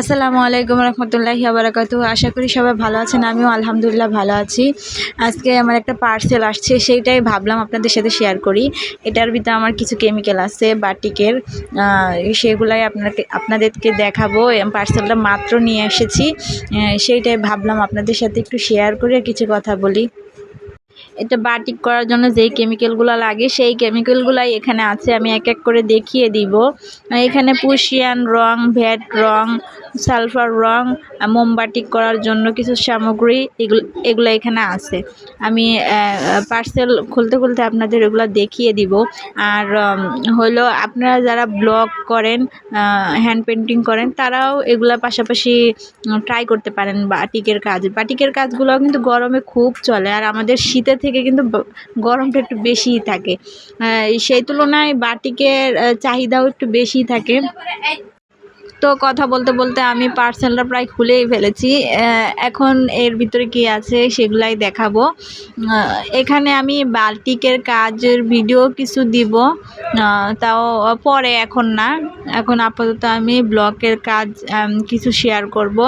আসসালামু আলাইকুম রহমতুল্লাহি আবরাকাতু আশা করি সবাই ভালো আছেন, আমিও আলহামদুলিল্লাহ ভালো আছি। আজকে আমার একটা পার্সেল আসছে, সেইটাই ভাবলাম আপনাদের সাথে শেয়ার করি। এটার ভিতরে আমার কিছু কেমিক্যাল আছে, বাটিকের সেগুলাই আপনাকে, আপনাদেরকে দেখাবো। পার্সেলটা মাত্র নিয়ে এসেছি। সেইটাই ভাবলাম আপনাদের সাথে একটু শেয়ার করে কিছু কথা বলি। এটা বাটিক করার জন্য যেই কেমিক্যালগুলো লাগে, সেই কেমিক্যালগুলাই এখানে আছে, আমি এক এক করে দেখিয়ে দিব। এখানে পুশিয়ান রং ভ্যাট রং সালফার রং মোমবাটিক করার জন্য কিছু সামগ্রী এগুলো এগুলো এখানে আছে। আমি পার্সেল খুলতে খুলতে আপনাদের এগুলো দেখিয়ে দিব। আর হলো আপনারা যারা ব্লগ করেন হ্যান্ড পেন্টিং করেন, তারাও এগুলা পাশাপাশি ট্রাই করতে পারেন বাটিকের কাজ। বাটিকের কাজগুলো কিন্তু গরমে খুব চলে। আর আমাদের শীতের থেকে কিন্তু গরমটা একটু বেশিই থাকে। সেই তুলনায় বাটিকের চাহিদাও একটু বেশি থাকে। তো কথা বলতে বলতে আমি পার্সেলটা প্রায় খুলেই ফেলেছি। এখন এর ভিতরে কি আছে সেগুলাই দেখাবো। এখানে আমি বাল্টিকের কাজের ভিডিও কিছু দিব। তাও পরে এখন না। এখন আপাতত আমি ব্লকের কাজ কিছু শেয়ার করব।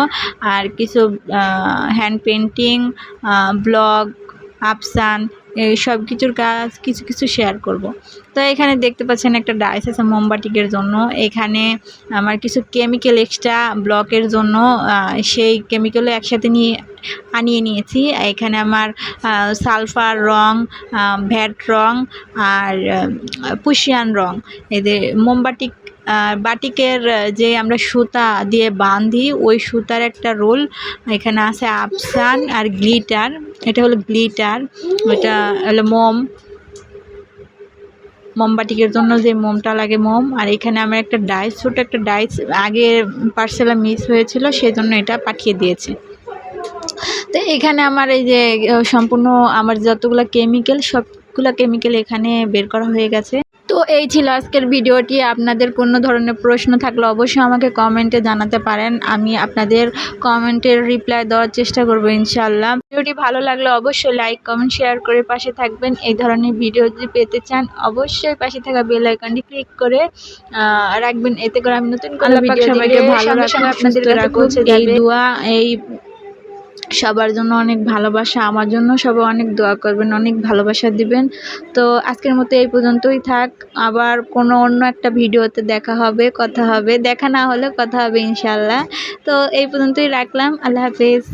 আর কিছু হ্যান্ড পেন্টিং ব্লগ আফসান, এই সব কিছুর কাজ, কিছু কিছু শেয়ার করব। তো এখানে দেখতে পাচ্ছেন একটা ডাইস আছে মোমবাটিকের জন্য। এখানে আমার কিছু কেমিক্যাল এক্সট্রা ব্লকের জন্য সেই কেমিক্যালও একসাথে নিয়ে, আনিয়ে নিয়েছি। এখানে আমার সালফার রং ভ্যাট রং আর পুশিয়ান রং। এদের মোমবাটিক বাটিকের যে আমরা সুতা দিয়ে বাঁধি, ওই সুতার একটা রোল এখানে আছে আফসান আর গ্লিটার। এটা হলো গ্লিটার ওটা হলো মোম। মোমবাটিকের জন্য যে মোমটা লাগে মোম। আর এখানে আমার একটা ডাইস ছোটো একটা ডাইস আগে পার্সেলে মিস হয়েছিল সেই জন্য এটা পাঠিয়ে দিয়েছে। তো এখানে আমার এই যে সম্পূর্ণ আমার যতগুলো কেমিক্যাল সবগুলো কেমিক্যাল এখানে বের করা হয়ে গেছে। এই ছিল আজকের ভিডিওটি। আপনাদের কোনো ধরনের প্রশ্ন থাকলে অবশ্যই আমাকে কমেন্টে জানাতে পারেন। আমি আপনাদের কমেন্টের রিপ্লাই দেওয়ার চেষ্টা করব ইনশাল্লাহ ভিডিওটি ভালো লাগলে অবশ্যই লাইক কমেন্ট শেয়ার করে পাশে থাকবেন। এই ধরনের ভিডিও যদি পেতে চান অবশ্যই পাশে থাকা বেল আইকনটি ক্লিক করে রাখবেন। এতে করে আমি নতুন করে ভিডিও সবাইকে ভালো রাখুন, আপনাদের কাছে পৌঁছে যাবে। এই দোয়া এই সবার জন্য অনেক ভালোবাসা, আমার জন্য সবাই অনেক দোয়া করবেন, অনেক ভালোবাসা দিবেন। তো আজকের মতো এই পর্যন্তই থাক, আবার কোনো অন্য একটা ভিডিওতে দেখা হবে, কথা হবে, দেখা না হলে কথা হবে ইনশাল্লাহ তো এই পর্যন্তই রাখলাম, আল্লাহ হাফেজ।